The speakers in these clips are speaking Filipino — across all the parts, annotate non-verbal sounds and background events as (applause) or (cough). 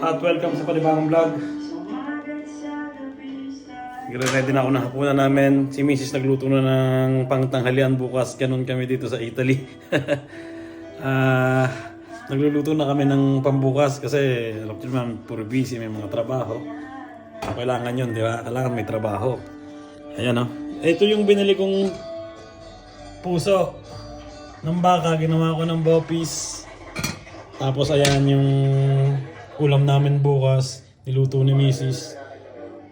At welcome sa panibagong vlog. Ready na ako ng hapunan namin. Si Mrs. nagluto na ng pangtanghalian bukas. Ganun kami dito sa Italy. (laughs) Ah, nagluluto na kami ng pambukas kasi alam niyo naman, puro busy, may mga trabaho. Ah, Kailangan yun, di ba? Kailangan may trabaho. Ayan o. Ito yung binili kong puso ng baka. Ginawa ko ng bopis. Tapos ayan yung ulam namin bukas. Niluto ni Mrs.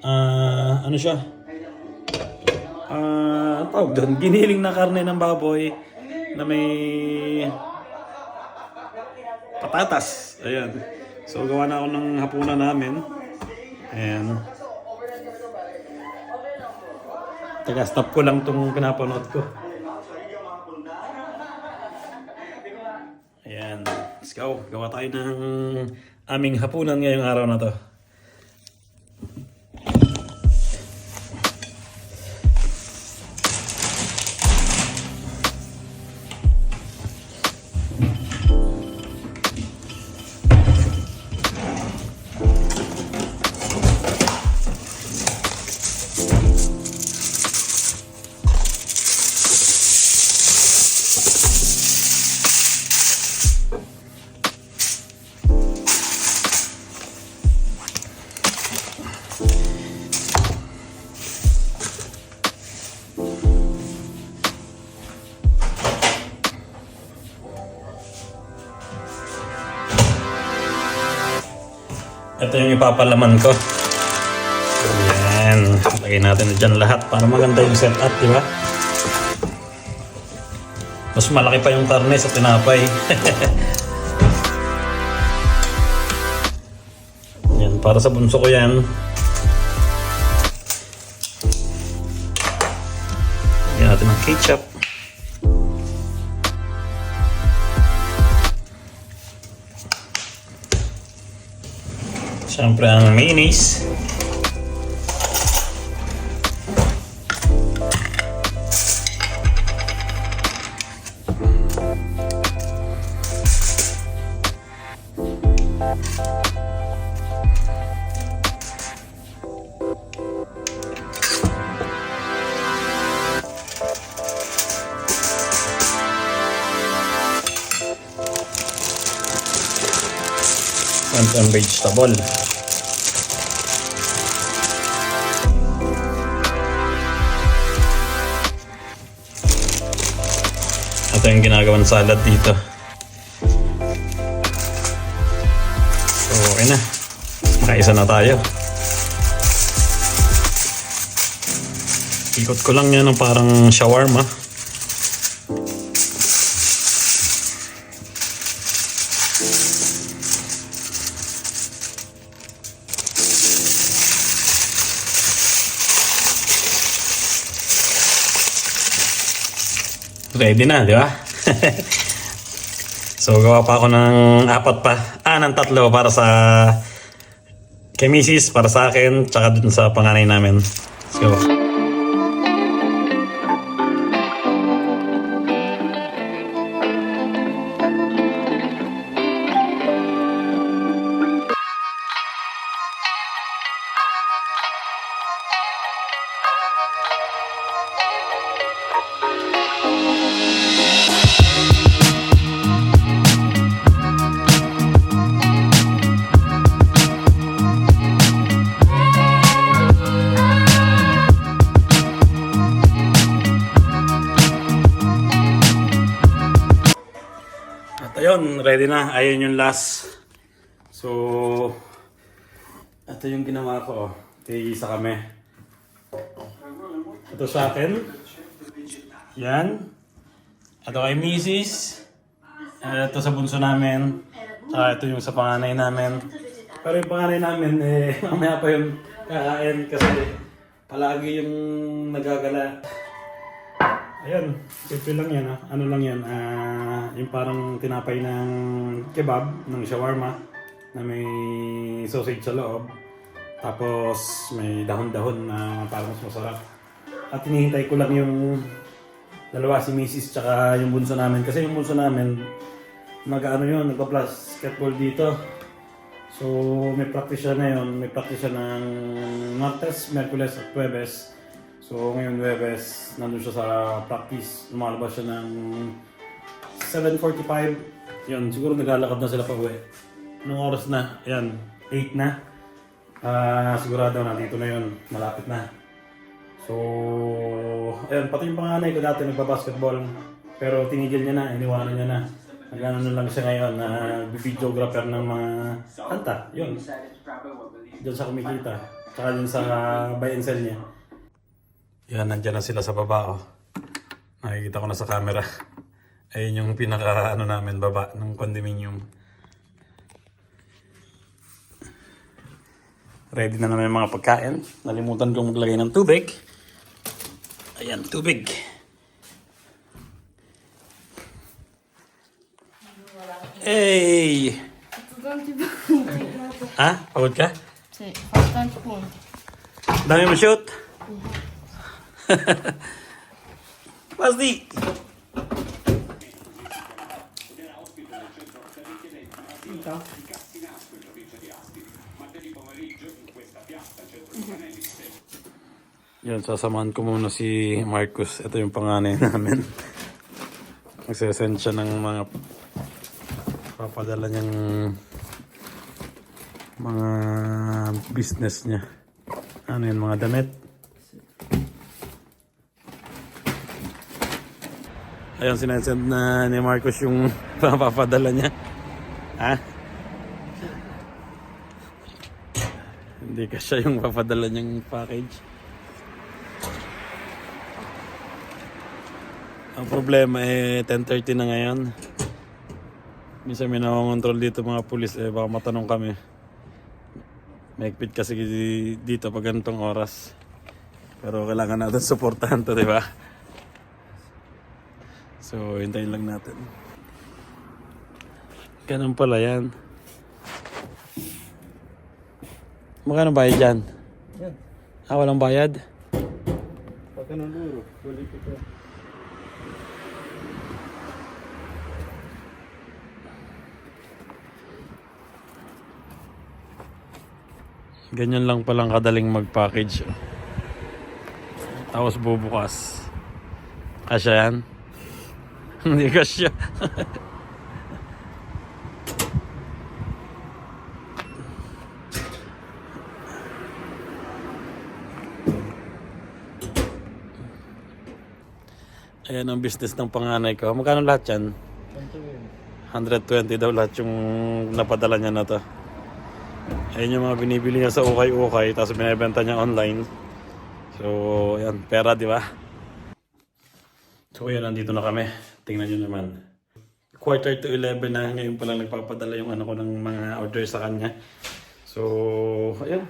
Ah, ano siya? Ah, ang tawag doon? Giniling na karne ng baboy na may patatas. Ayan. So, gawa na ako ng hapunan namin. Ayan. Taga, stop ko lang itong pinapanood ko. Ayan. Let's go. Gawa tayo ng aming hapunan ngayong araw na to. Ito yung ipapalaman ko. Ayan. Lagay natin dyan lahat para maganda yung setup, di ba? Mas malaki pa yung karne sa tinapay. (laughs) yan, para sa bunso ko yan. Lagyan natin ng ketchup. Siyempre ang mayonnaise. And ang vegetable. Ito yung ginagawang salad dito. So, okay na. Nakaisa na tayo. Ikot ko lang yan ng parang shawarma. Ready na, di ba? (laughs) so, gawa pa ako ng apat pa. Ah, ng tatlo para sa kay para sa akin, tsaka dun sa panganay namin. Let's go. Ayun, ready na. Ayun yung last. So, ito yung ginawa ko. Tigisa kami. Ito sa akin. Yan. Ito kay Mrs. Ito sa bunso namin. Ah, ito yung sa panganay namin. Pero yung panganay namin, eh, (laughs) mamaya pa yung kakain kasi palagi yung nagagala. Ayun, simple lang yan ah. Ano lang yan, ah, yung parang tinapay ng kebab, ng shawarma, na may sausage sa loob. Tapos may dahon-dahon na parang mas masarap. At hinihintay ko lang yung dalawa, si Mrs. tsaka yung bunso namin. Kasi yung bunso namin, nag-ano yun, nagpa-basketball dito. So, may practice siya ngayon. May practice siya ng Martes, Merkules at Huwebes. So, ngayon Huwebes, nandun siya sa practice. Lumalabas siya ng 7.45. Yun, siguro naglalakad na sila pa uwi. Anong oras na? Ayan, 8 na. Ah, sigurado nandito na yun. Malapit na. So, ayun, pati yung panganay ko dati nagpa-basketball. Pero tinigil niya na, iniwanan niya na. Nagano lang siya ngayon na videographer ng mga kanta. Yun. Diyan sa kumikita. Tsaka dun sa buy and sell niya. Yan, nandyan na sila sa baba. Oh. Nakikita ko na sa camera. (laughs) Ayun yung pinaka ano namin baba ng condominium. Ready na naman yung mga pagkain. Nalimutan kong maglagay ng tubig. Ayan, tubig. Hey! Ha? Pagod ka? Punti. Dami mo shoot? (laughs) Basti! Yan, sasamahan ko muna si Marcus. Ito yung panganay (laughs) namin. Nagsesend siya ng mga papadala niyang mga business niya. Ano yun, mga damit? Ayun, sinasend na ni Marcos yung (laughs) papapadala niya. Ha? Hindi ka siya yung papadala niyang package. Ang problema eh, 10.30 na ngayon. Minsan may nakongontrol dito mga pulis eh, baka matanong kami. Mahigpit kasi dito pag ganitong oras. Pero kailangan natin suportahan to, di ba? So, hintayin lang natin. Ganun pala yan. Magkano bayad dyan? Yan. Ah, walang bayad? Pagka ng duro, balik ko to. Ganyan lang palang kadaling mag-package. Tapos bubukas. Kasya yan? Hindi kasya. Ayan ang business ng panganay ko. Magkano lahat yan? Ganito yun. 120 daw lahat yung napadala niya na to. Ayun yung mga binibili niya sa ukay-ukay tapos binibenta niya online. So, yan, pera, di ba? So, yun, nandito na kami. Tingnan nyo naman. Quarter to 11 na, ngayon pa lang nagpapadala yung ano ko ng mga order sa kanya. So, ayun.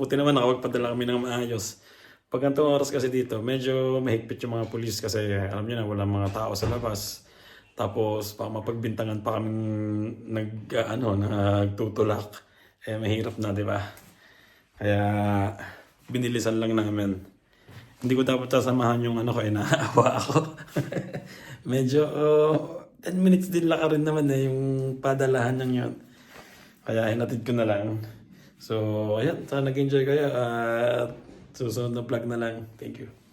Buti naman nakapagpadala kami ng maayos. Pag ganitong oras kasi dito, medyo mahigpit yung mga pulis kasi alam niyo na walang mga tao sa labas. Tapos, pa mapagbintangan pa kaming nag, ano, nagtutulak. Eh, mahirap na, di ba? Kaya, binilisan lang namin. Hindi ko dapat sasamahan yung ano ko, eh, (laughs) naawa ako. (laughs) Medyo, oh, 10 minutes din laka rin naman eh, yung padalahan ng yun. Kaya hinatid ko na lang. So, ayan, sana nag-enjoy kayo. At susunod na vlog na lang. Thank you.